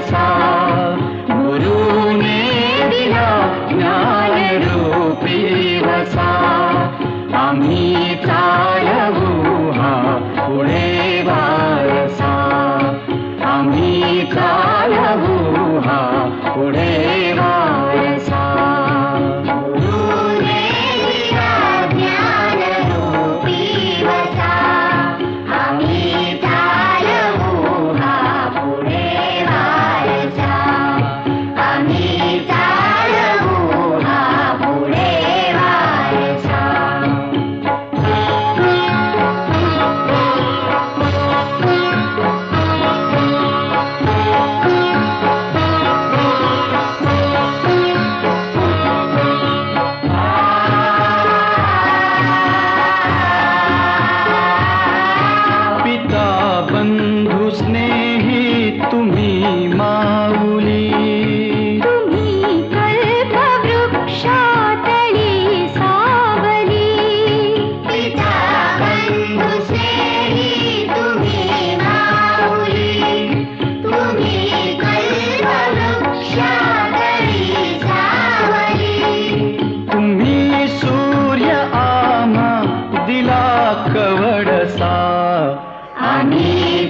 आशा गुरु ने दिला ज्ञान रूपी वसा। आम्ही चालवू हा पुढे वारसा। ज्ञानरूप अमि उडेवासामिगुहा उडे तुम्ही माऊली. तुम्ही कल्पवृक्षातळी सावली. पिता तुम्ही सूर्य आमा दिला कवडसा. आम्ही